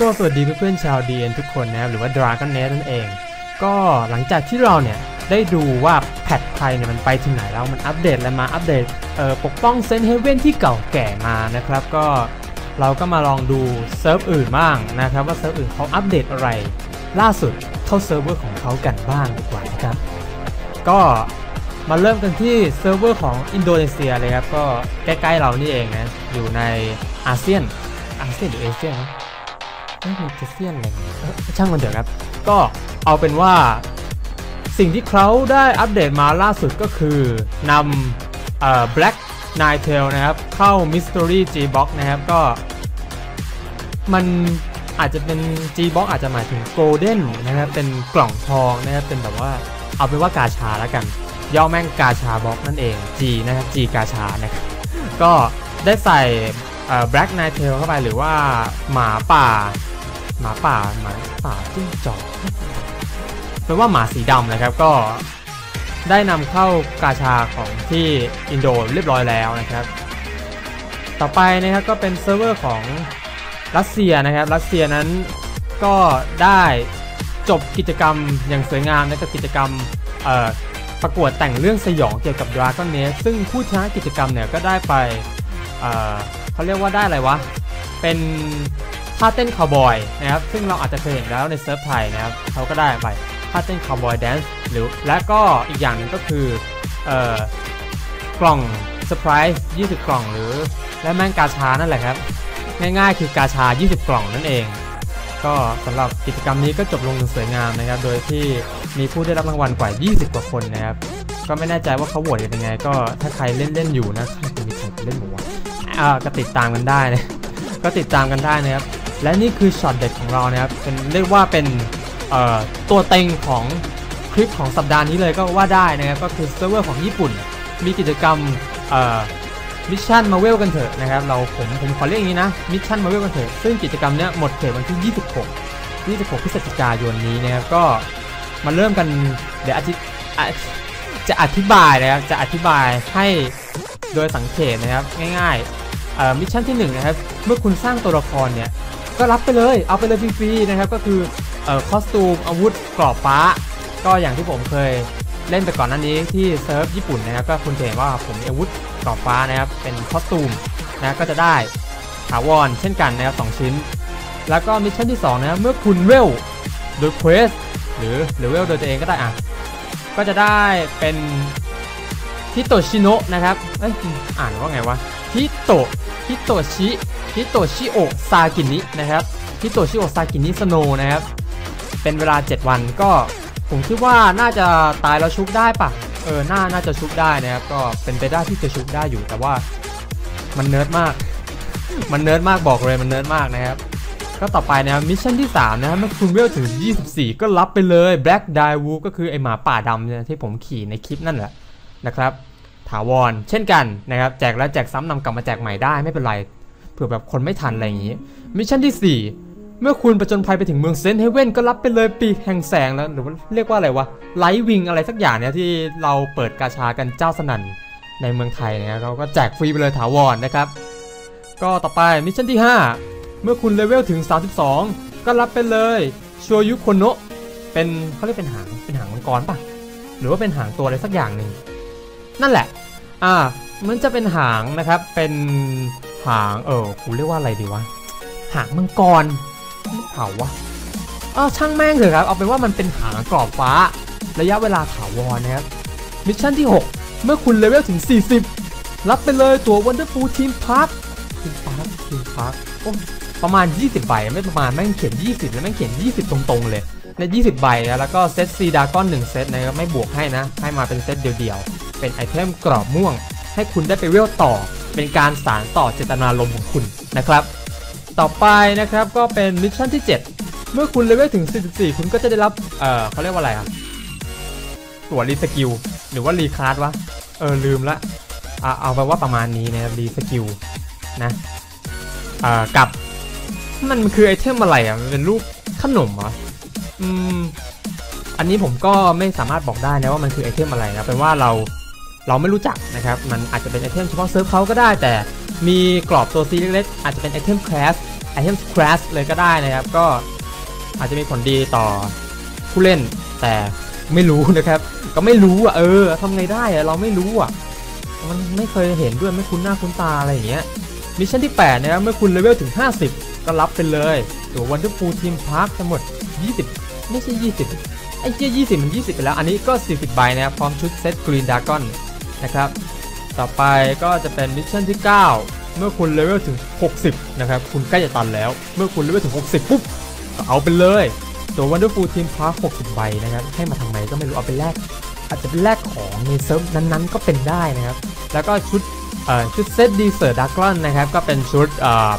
ก็สวัสดีเพื่อนๆชาว DN ทุกคนนะครับหรือว่า Dragon Nest นั่นเอง ก็หลังจากที่เราเนี่ยได้ดูว่าแพทไทยเนี่ยมันไปถึงไหนแล้วมันอัปเดตอะไรมาอัปเดตเอ่อปกป้องเซนเฮเว่นที่เก่าแก่มานะครับก็เราก็มาลองดูเซิร์ฟอื่นบ้างนะครับว่าเซิร์ฟอื่นเขาอัปเดตอะไร ล่าสุดเข้าเซิร์ฟเวอร์ของเขากันบ้างดีกว่านะครับก็มาเริ่มกันที่เซิร์ฟเวอร์ของอินโดนีเซียเลยครับก็ใกล้ๆเรานี่เองนะอยู่ในอาเซียนอาเซียนหรือเอเชียนะ ไม่มีจะเซียนอะไรเนี่ยช่างมันเถอะครับ ก็เอาเป็นว่า สิ่งที่เขาได้อัปเดตมาล่าสุดก็คือนำเอ่อ Black n i g h t a i l นะครับ เข้า Mystery G Box นะครับ ก็ มันอาจจะเป็น G Box อาจจะหมายถึง Golden นะครับ เป็นกล่องทองนะครับ เป็นแบบว่าเอาเป็นว่ากาชาแล้วกัน ย่อแม่งกาชาบ็อกนั่นเอง G นะครับ G กาชานะครับ ก็ได้ใส่ Black n i g h t a i l เข้าไปหรือว่าหมาป่า หมาป่าหมาป่าจิ้งจอกเป็นว่าหมาสีดำนะครับก็ได้นำเข้ากาชาของที่อินโดเรียบร้อยแล้วนะครับ ต่อไปนะครับก็เป็นเซิร์ฟเวอร์ของรัสเซียนะครับ รัสเซียนั้นก็ได้จบกิจกรรมอย่างสวยงามนะกับกิจกรรมประกวดแต่งเรื่องสยองเกี่ยวกับ Dragon Nest ซึ่งผู้ชนะกิจกรรมเนี่ยก็ได้ไปเเขาเรียกว่าได้อะไรวะ เป็น ท่าเต้นคาวบอยนะครับซึ่งเราอาจจะเคยเห็นแล้วในเซิร์ฟไทยนะครับเขาก็ได้ไปท่าเต้นคาวบอยแดนซ์หรือและก็อีกอย่างหนึ่งก็คือเอ่อกล่องเซอร์ไพรส์20 กล่องหรือ และแม่งกาชานั่นแหละครับ ง่ายๆคือกาชา 20 กล่องนั่นเอง ก็สำหรับกิจกรรมนี้ก็จบลงอย่างสวยงามนะครับ โดยที่มีผู้ได้รับรางวัลกว่า 20 กว่าคนนะครับ ก็ไม่แน่ใจว่าเขาโหวตกันยังไง ก็ถ้าใครเล่นเล่นอยู่นะใครมีใครเล่นหรือวะอ่าก็ติดตามกันได้นะก็ติดตามกันได้นะครับ และนี่คือช็อตเด็ดของเรานะครับเป็นเรียกว่าเป็นตัวเต็งของคลิปของสัปดาห์นี้เลยก็ว่าได้นะครับก็คือเซิร์ฟเวอร์ของญี่ปุ่น มีกิจกรรมมิชชั่นมาเวลกันเถอะนะครับเราผมผมขอเรียกอย่างนี้นะมิชชั่นมาเวลกันเถอะซึ่งกิจกรรมเนี้ยหมดเขตวันที่ 26 26พฤศจิกายนนี้นะครับก็มาเริ่มกันเดี๋ยวอาทิตย์จะอธิบายนะครับจะอธิบายให้โดยสังเกตนะครับง่ายๆมิชชั่นที่1นะครับเมื่อคุณสร้างตัวละครเนี่ย ก็รับไปเลย เอาไปเลยฟรีๆนะครับ ก็คือเอ่อคอสตูมอาวุธกรอบฟ้า ก็อย่างที่ผมเคยเล่นไปก่อนหน้านี้ที่เซิร์ฟญี่ปุ่นนะครับ ก็คุณเห็นว่าผมมีอาวุธกรอบฟ้านะครับ เป็นคอสตูมนะก็จะได้ถาวรเช่นกันนะครับสองชิ้น แล้วก็มิชชั่นที่2นะเมื่อคุณเวลโดยเควสหรือหรือเวลโดยตัวเองก็ได้อะก็จะได้เป็นฮิโตชิโนะนะครับเอ้ยอ่านว่าไงวะ ฮิโตะฮิโตชิฮิโตชิโอซากินินะครับฮิโตชิโอซากินิสโนนะครับ เป็นเวลา 7 วันก็ผมคิดว่าน่าจะตายแล้วชุบได้ปะเออน่าน่าจะชุบได้นะครับ ก็เป็นไปได้ที่จะชุบได้อยู่แต่ว่ามันเนิร์ดมาก มันเนิร์ดมากบอกเลยมันเนิร์ดมากนะครับ ก็ต่อไปนะครับมิชชั่นที่ 3 นะครับเมื่อคุณเวลถึง 24 ก็รับไปเลย Black d i e w o o ก็คือไอหมาป่าดำเนี่ยที่ผมขี่ในคลิปนั่นแหละนะครับ ถาวร เช่นกันนะครับแจกแล้วแจกซ้ำนำกลับมาแจกใหม่ได้ไม่เป็นไรเผื่อแบบคนไม่ทันอะไรอย่างนี้มิชชั่นที่ 4 เมื่อคุณประจนภัยไปถึงเมืองเซนเฮเว่นก็รับไปเลยปีกแห่งแสงแล้วหรือว่าเรียกว่าอะไรวะไลท์วิงอะไรสักอย่างเนี่ยที่เราเปิดกาชากันเจ้าสนั่นในเมืองไทยนะครับเขาก็แจกฟรีไปเลยถาวรนะครับ ก็ต่อไปมิชชั่นที่ 5 เมื่อคุณเลเวลถึง 32 ก็รับไปเลยชัวยุโคโนะเป็นเขาเรียกเป็นหางเป็นหางมังกรปะหรือว่าเป็นหางตัวอะไรสักอย่างหนึ่งนั่นแหละ อ่ามันจะเป็นหางนะครับ เป็นหางเออกูเรียกว่าอะไรดีวะ หางมังกรเผาวะอ้าวช่างแม่งเถอะครับ เอาเป็นว่ามันเป็นหางกรอบฟ้า ระยะเวลาถาวรนะครับ มิชชั่นที่ 6 เมื่อคุณเลเวลถึง 40 รับไปเลยตัว Wonderful Team Park Team Park Team Park โอ้ประมาณ 20 ใบ ไม่ประมาณ แม่งเขียน 20 แล้วแม่งเขียน 20 ตรงๆเลยใน 20 ใบนะแล้วก็เซตซีดากอน1เซตนะครับไม่บวกให้นะ ให้มาเป็นเซตเดียวๆ เป็นไอเทมกรอบม่วง ให้คุณได้ไปเวลต่อ เป็นการสารต่อเจตนารมณ์ของคุณนะครับ ต่อไปนะครับก็เป็นมิชชั่นที่ 7 เมื่อคุณเลเวลถึง 44 คุณก็จะได้รับ เอ่อเขาเรียกว่าอะไรอะตัวรีสกิลหรือว่ารีคาร์ดวะ เออลืมละอ่าเอาไปว่าประมาณนี้นะครับรีสกิลนะอ่ากับมันคือไอเทมอะไรอะ มันเป็นรูปขนมเหรออืม อันนี้ผมก็ไม่สามารถบอกได้นะว่ามันคือไอเทมอะไรนะเป็นว่าเรา เราไม่รู้จักนะครับ มันอาจจะเป็นไอเทมเฉพาะเซิร์ฟเขาก็ได้ แต่มีกรอบตัวซีเล็กๆอาจจะเป็นไอเทมคลาสไอ item crash เลยก็ได้นะครับ ก็อาจจะมีผลดีต่อผู้เล่น แต่ไม่รู้นะครับ ก็ไม่รู้อะเออทำไงได้อะเราไม่รู้อะมันไม่เคยเห็นด้วยไม่คุ้นหน้าคุ้นตาอะไรอย่างเงี้ยมิชชั่นที่ 8 นะครับ เมื่อคุณเลเวลถึง 50 ก็รับไปเลย ตัว Wonderful Team Park ทั้งหมด 20 ไม่ใช่ 20 ไอ้เจี้ย20 มัน 20 ไปแล้ว อันนี้ก็ 40 ใบนะครับ พร้อมชุดเซต Green Dragon น นะครับ ต่อไปก็จะเป็นมิชชั่นที่ 9 เมื่อคุณเลเวลถึง 60 นะครับ คุณใกล้จะตันแล้ว เมื่อคุณเลเวลถึง 60 ปุ๊บ ก็เอาไปเลยตัว Wonderful Team Park 60 ใบนะครับ ให้มาทำไมก็ไม่รู้ เอาไปแลก อาจจะเป็นแลกของในเซิร์ฟนั้นๆ ก็เป็นได้นะครับ แล้วก็ชุดชุดเซตดีเซอร์ดักลอนนะครับ ก็เป็นชุด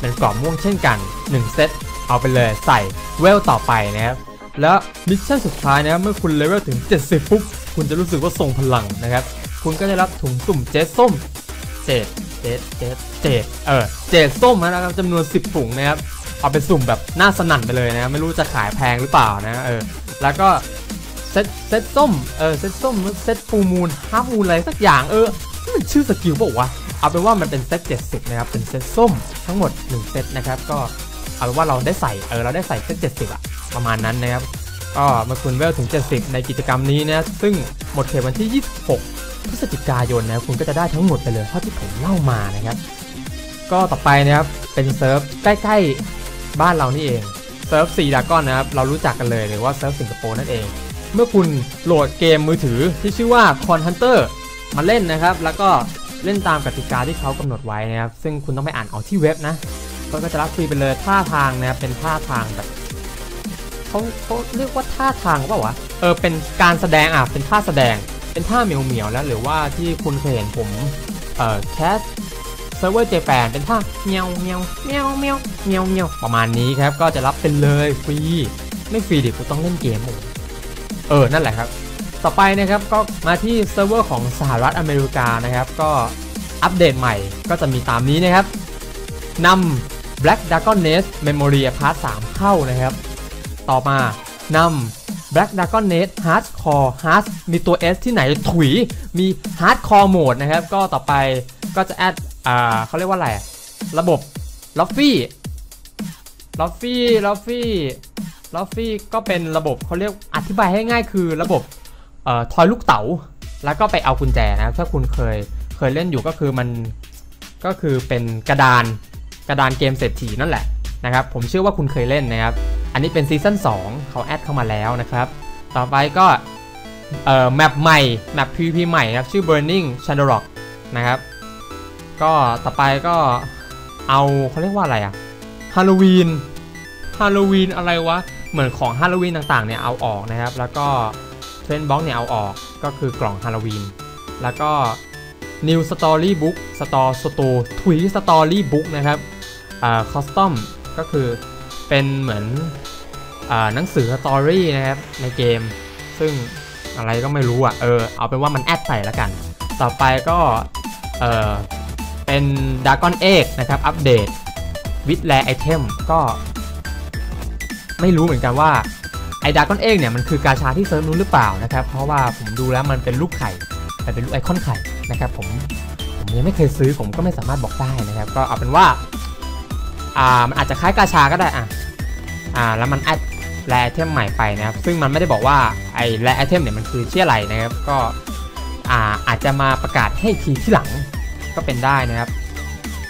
เป็นกรอบม่วงเช่นกัน 1 เซตเอาไปเลยใส่เวลต่อไปนะครับ แล้วมิชชั่นสุดท้ายนะครับเมื่อคุณเลเวลถึง 70 ปุ๊บ คุณจะรู้สึกว่าทรงพลังนะครับ คุณก็จะรับถุงสุ่มเจสส้มเจดเจดเจดเจดเออเจดส้มนะครับจำนวน 10ถุงนะครับเอาไปสุ่มแบบหน้าสนั่นไปเลยนะไม่รู้จะขายแพงหรือเปล่านะเออแล้วก็เซตเซตส้มเออเซตส้มเซตฟูมูลฮาร์มูลอะไรสักอย่างเออมันชื่อสกิลบอกว่าเอาเป็นว่ามันเป็นเซต70นะครับเป็นเซตส้มทั้งหมด1เซตนะครับก็เอาเป็นว่าเราได้ใส่เออเราได้ใส่เซต70อะประมาณนั้นนะครับก็มื่อคุณเวลถึง 70 ในกิจกรรมนี้นะซึ่งหมดเขตวันที่ 26 พฤศจิกายนนะคุณก็จะได้ทั้งหมดไปเลยเท่าที่ผมเล่ามานะครับ ก็ต่อไปนะครับเป็นเซิร์ฟใกล้ๆบ้านเรานี่เองเซิร์ฟ4ดากอนนะครับเรารู้จักกันเลยหรือว่าเซิร์ฟสิงคโปร์นั่นเอง เมื่อคุณโหลดเกมมือถือที่ชื่อว่า Con Hunter มาเล่นนะครับ แล้วก็เล่นตามกติกาที่เขากำหนดไว้นะครับ ซึ่งคุณต้องไปอ่านเอาที่เว็บนะก็จะรับฟรีไปเลยท่าทางนะครับเป็นท่าทางแบบเขาเขาเรียกว่าท่าทางเปล่าวะเออเป็นการแสดงอะเป็นท่าแสดง เป็นท่าเหมียวเหมียวๆแล้วหรือว่าที่คุณเคยเห็นผมเอ่อแคสเซิร์ฟเวอร์เจแปนเป็นท่าเมียวเมียวเมียวเมียวเมียวเมียวประมาณนี้ครับ ก็จะรับเป็นเลยฟรีไม่ฟรีดิกูต้องเล่นเกมหมดเออนั่นแหละครับ ต่อไปนะครับก็มาที่เซิร์ฟเวอร์ของสหรัฐอเมริกานะครับ ก็อัปเดตใหม่ก็จะมีตามนี้นะครับนำ Black Dragon Nest Memory Part 3 เข้านะครับ ต่อมานำ Black Dragon Nest Hardcore Hard มีตัว S ที่ไหนถุยมี Hardcore Mode นะครับ ก็ต่อไปก็จะแอดอ่าเขาเรียกว่าอะไร ระบบ l o f f y l o f f y l o f f y l o f f y ก็เป็นระบบเขาเรียกอธิบายให้ง่ายคือระบบเอ่อทอยลูกเต๋าแล้วก็ไปเอากุญแจนะครับ ถ้าคุณเคยเคยเล่นอยู่ก็คือมันก็คือเป็นกระดานกระดานเกมเศรษฐีนั่นแหละ นะครับผมเชื่อว่าคุณเคยเล่นนะครับ อันนี้เป็นซีซั่น2เขาแอดเข้ามาแล้วนะครับ ต่อไปก็เอ่อแมปใหม่แมป PVP ใหม่ครับชื่อ Burning Chandrock นะครับก็ต่อไปก็เอาเขาเรียกว่าอะไรอะฮาโลวีนฮาโลวีนอะไรวะ เหมือนของฮาโลวีนต่างๆเนี่ยเอาออกนะครับ แล้วก็เทรนบ็อกเนี่ยเอาออกก็คือกล่องฮาโลวีนแล้วก็ New Story Book Store Store ถุย Story Book นะครับอ่าคอสตอม ก็คือเป็นเหมือนอหนังสือสตอรี่นะครับในเกม ซึ่งอะไรก็ไม่รู้อะเออเอาเป็นว่ามันแอดใส่แล้วกัน ต่อไปก็เออเป็น Dragon Egg นะครับอัปเดตวิดแลไอเทมก็ไม่รู้เหมือนกันว่าไอ้ดากอนเอ็กเนี่ยมันคือกาชาที่เซิร์ฟนู้นหรือเปล่านะครับ เพราะว่าผมดูแล้วมันเป็นลูกไข่แต่เป็นลูกไอคอนไข่นะครับผมผมยังไม่เคยซื้อผมก็ไม่สามารถบอกได้นะครับ ก็เอาเป็นว่า อ่ามันอาจจะคล้ายกาชาก็ได้อะอ่าแล้วมันแอดแรไอเทมใหม่ไปนะครับซึ่งมันไม่ได้บอกว่าไอ้แรไอเทมเนี่ยมันคือเชี่ยอะไรนะครับก็อ่าอาจจะมาประกาศให้ทีที่หลังก็เป็นได้นะครับ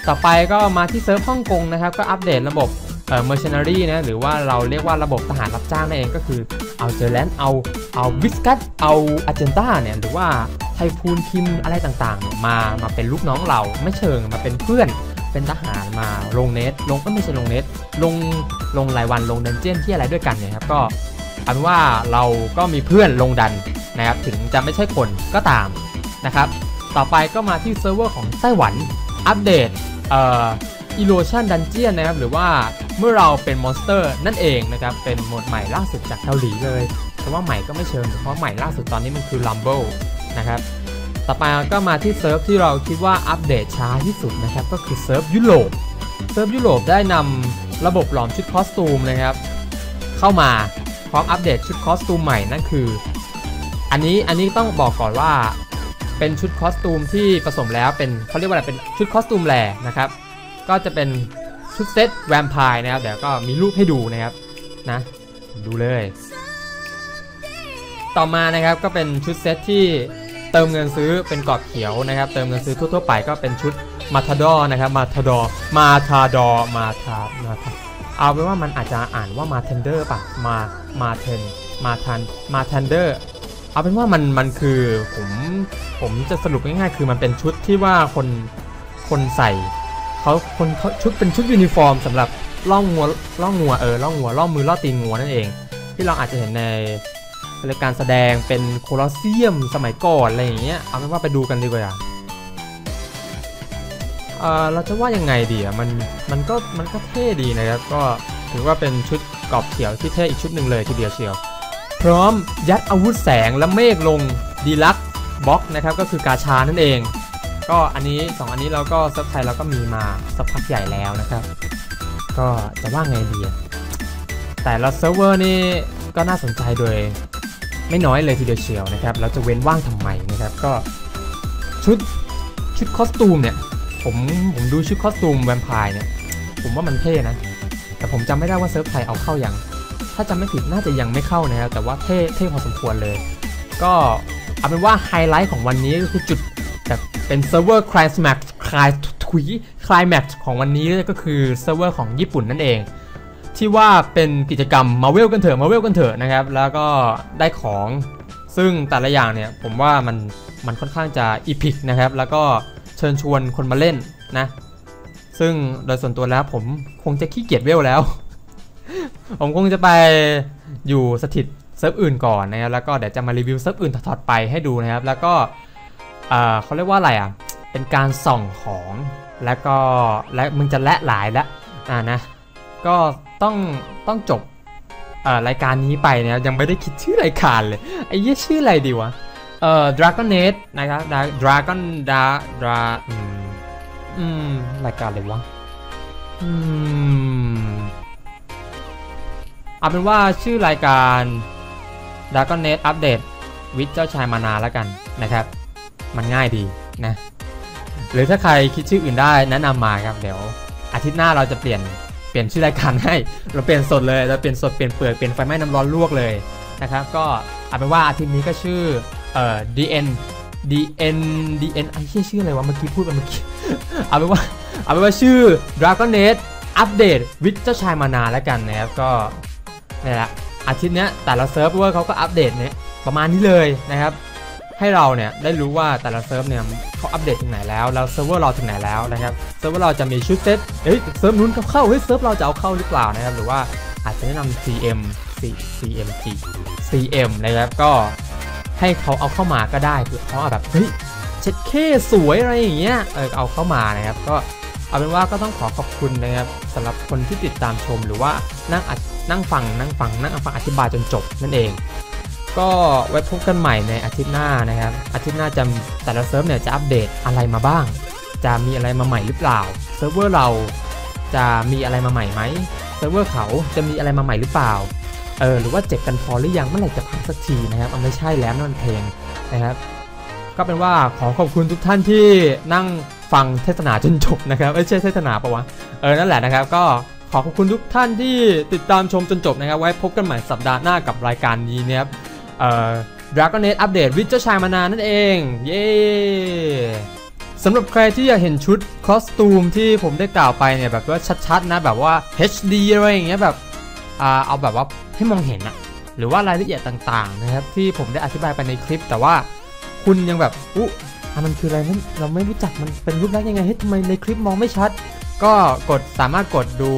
ต่อไปก็มาที่เซิร์ฟฮ่องกงนะครับ ก็อัปเดตระบบเอ่อ mercenary นะหรือว่าเราเรียกว่าระบบทหารรับจ้างนั่นเองก็คือเอาเจอแลนเอาเอาวิสกัสเอาอาเจนตาเนี่ยหรือว่าไทฟูนคิมอะไรต่างๆ มามาเป็นลูกน้องเราไม่เชิงมาเป็นเพื่อน เป็นทหารมาลงเน็ตลงก็ไม่ใช่ลงเน็ตลงลงรายวันลงดันเจี้ยนที่อะไรด้วยกันเนี่ยครับก็เอาเป็นว่าเราก็มีเพื่อนลงดันนะครับถึงจะไม่ใช่คนก็ตามนะครับ ต่อไปก็มาที่เซิร์ฟเวอร์ของไต้หวันอัปเดตเอ่อ Illusion Dungeon นะครับหรือว่าเมื่อเราเป็นมอนสเตอร์นั่นเองนะครับเป็นโหมดใหม่ล่าสุดจากเกาหลีเลยแต่ว่าใหม่ก็ไม่เชิงเพราะใหม่ล่าสุดตอนนี้มันคือ Rumble นะครับ ต่อไปก็มาที่เซิร์ฟที่เราคิดว่าอัปเดตช้าที่สุดนะครับก็คือเซิร์ฟยุโรปเซิร์ฟยุโรปได้นำระบบหลอมชุดคอสตูมนะครับเข้ามาพร้อมอัปเดตชุดคอสตูมใหม่นั่นคือ อันนี้อันนี้ต้องบอกก่อนว่าเป็นชุดคอสตูมที่ผสมแล้วเป็นเขาเรียกว่าอะไรเป็นชุดคอสตูมแหล่นะครับก็จะเป็นชุดเซตแวมไพร์นะครับเดี๋ยวก็มีรูปให้ดูนะครับนะดูเลย ต่อมานะครับก็เป็นชุดเซตที่ เติมเงินซื้อเป็นกรอบเขียวนะครับ เติมเงินซื้อทั่วๆไปก็เป็นชุดมาทาดอนะครับมาทาดอมาทาดอมาทามาทาเอาเป็นว่ามันอาจจะอ่านว่ามาเทนเดอร์ป่ะมามาเทนมาทันมาเทนเดอร์เอาเป็นว่ามันมันคือผมผมจะสรุปง่ายๆ คือมันเป็นชุดที่ว่าคนคนใส่เขาคนเขาชุดเป็นชุดยูนิฟอร์มสำหรับล่องงัวล่องงัวเออล่องงัวล่องมือล่อตีนงัวนั่นเอง ที่เราอาจจะเห็นใน รายการแสดงเป็นโคลอสเซียมสมัยก่อนอะไรอย่างเงี้ยเอาเป็นว่าไปดูกันดีกว่าเออเราจะว่ายังไงดีอะมันมันก็มันก็เท่ดีนะครับก็ถือว่าเป็นชุดกรอบเขียวที่เท่อีกชุดหนึ่งเลยทีเดียวเชียว พร้อมยัดอาวุธแสงและเมฆลงดีลักบ็อกนะครับก็คือกาชานั่นเอง ก็อันนี้ 2 อันนี้เราก็เซิร์ฟไทยเราก็มีมาสักพักใหญ่แล้วนะครับ ก็จะว่าไงดีอะแต่ละเซิร์ฟเวอร์นี่ก็น่าสนใจโดย ไม่น้อยเลยทีเดียวเชียวนะครับเราจะเว้นว่างทำไมนะครับก็ชุดชุดคอสตูมเนี่ยผมผมดูชุดคอสตูมแวมไพร์เนี่ยผมว่ามันเท่นะ แต่ผมจำไม่ได้ว่าเซิร์ฟไทยเอาเข้ายังถ้าจำไม่ผิดน่าจะยังไม่เข้านะครับแต่ว่าเท่เท่พอสมควรเลย ก็เอาเป็นว่าไฮไลท์ของวันนี้ก็คือจุดแบบเป็นเซิร์ฟเวอร์คลายแม็กคลายทุยคลายแม็กของวันนี้ก็คือเซิร์ฟเวอร์ของญี่ปุ่นนั่นเอง ที่ว่าเป็นกิจกรรมมาเวลกันเถอะมาเวลกันเถอะนะครับ แล้วก็ได้ของซึ่งแต่ละอย่างเนี่ยผมว่ามันมันค่อนข้างจะอีพิกนะครับ แล้วก็เชิญชวนคนมาเล่นนะ ซึ่งโดยส่วนตัวแล้วผมคงจะขี้เกียจเวลแล้ว ผมคงจะไปอยู่สถิตเซิร์ฟอื่นก่อนนะครับ แล้วก็เดี๋ยวจะมารีวิวเซิร์ฟอื่นถอดไปให้ดูนะครับ แล้วก็เอ่อเขาเรียกว่าอะไรอะ เป็นการส่องของ แล้วก็และมึงจะและหลายแล้วอ่านะ ก็ ต้องต้องจบรายการนี้ไปเนี่ยยังไม่ได้คิดชื่อรายการเลยไอ้เหี้ยชื่ออะไรดีวะเอ่อ Dragon Net นะครับ Dragon Da Dra อืมอืมรายการอะไรวะอืมเอาเป็นว่าชื่อรายการ Dragon Net Update วิทเจ้าชายมานาแล้วกันนะครับ มันง่ายดีนะ หรือถ้าใครคิดชื่ออื่นได้แนะนำมาครับ เดี๋ยวอาทิตย์หน้าเราจะเปลี่ยน ลี่ยนชื่อรายการให้ เราเปลี่ยนสดเลย เราเปลี่ยนสด เปลี่ยนเปลือก เปลี่ยนไฟไหม้น้ำร้อนลวกเลยนะครับ ก็เอาเป็นว่าอาทิตย์นี้ก็ชื่อเอ่อ DN DN DN ไอ้เชี่ยชื่ออะไรวะ เมื่อกี้พูดไปเมื่อกี้ เอาเป็นว่า เอาเป็นว่าชื่อ Dragonet อัปเดตวิทเจ้าชายมานาแล้วกันนะครับ ก็นี่แหละอาทิตย์นี้แต่ละเซิร์ฟเวอร์เขาก็อัปเดตเนี่ยประมาณนี้เลยนะครับ ให้เราเนี่ยได้รู้ว่าแต่ละเซิร์ฟเนี่ยเขาอัปเดตถึงไหนแล้วแล้วเซิร์ฟเวอร์เราถึงไหนแล้วนะครับเซิร์ฟเวอร์เราจะมีชุดเซตเฮ้ยเซิร์ฟนู้นเขาเข้าเฮ้ยเซิร์ฟเราจะเอาเข้าหรือเปล่านะครับหรือว่าอาจจะแนะนำ CM C CMG CM นะครับก็ให้เขาเอาเข้ามาก็ได้เผื่อเขาแบบเฮ้ยเช็ดเคสวยอะไรอย่างเงี้ยเออเอาเข้ามานะครับก็เอาเป็นว่าก็ต้องขอขอบคุณนะครับสำหรับคนที่ติดตามชมหรือว่านั่งนั่งฟังนั่งฟังนั่งฟังอธิบายจนจบนั่นเอง ก็ไว้พบกันใหม่ในอาทิตย์หน้านะครับ อาทิตย์หน้าจะแต่ละเซิร์ฟเนี่ยจะอัปเดตอะไรมาบ้าง จะมีอะไรมาใหม่หรือเปล่า เซิร์ฟเวอร์เราจะมีอะไรมาใหม่ไหม เซิร์ฟเวอร์เขาจะมีอะไรมาใหม่หรือเปล่า เออหรือว่าเจ็บกันพอหรือยังเมื่อไหร่จะพักสักทีนะครับมันไม่ใช่แล้วนั่นมันเพลงนะครับ ก็เป็นว่าขอขอบคุณทุกท่านที่นั่งฟังเทศนาจนจบนะครับไม่ใช่เทศนาปะวะ เออนั่นแหละนะครับ ก็ขอขอบคุณทุกท่านที่ติดตามชมจนจบนะครับ ไว้พบกันใหม่สัปดาห์หน้ากับรายการนี้นะครับ เอ่อ Dragon Age Update วิทย์เจ้าชายมานานนั่นเอง เย้สำหรับใครที่อยากเห็นชุดคอสตูมที่ผมได้กล่าวไปเนี่ยแบบว่าชัดๆนะแบบว่า HD อะไรอย่างเงี้ยแบบอ่าเอาแบบว่าให้มองเห็นอะหรือว่ารายละเอียดต่างๆนะครับที่ผมได้อธิบายไปในคลิป แต่ว่าคุณยังแบบอุ๊ะมันคืออะไรนั้นเราไม่รู้จักมันเป็นรูปลักษณ์ยังไงเฮ้ยทำไมในคลิปมองไม่ชัด ก็กดสามารถกดดู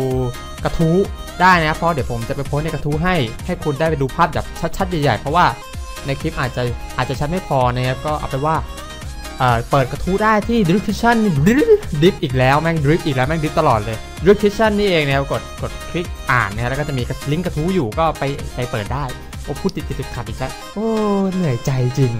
กระทู้ ได้นะเพราะเดี๋ยวผมจะไปโพสในกระทู้ให้ให้คุณได้ไปดูภาพแบบชัดๆใหญ่ๆเพราะว่าในคลิปอาจจะอาจจะชัดไม่พอนะครับก็เอาไปว่าเอ่อเปิดกระทู้ได้ที่ description ดิฟอีกแล้วแม่งดริฟอีกแล้วแม่งดริฟตลอดเลย description นี่เองนะครับกดกดคลิกอ่านนะแล้วก็จะมีลิงก์กระทู้อยู่ก็ไปไปเปิดได้ โอ้พูดติดติดขัดอีกแล้วโอ้เหนื่อยใจจริง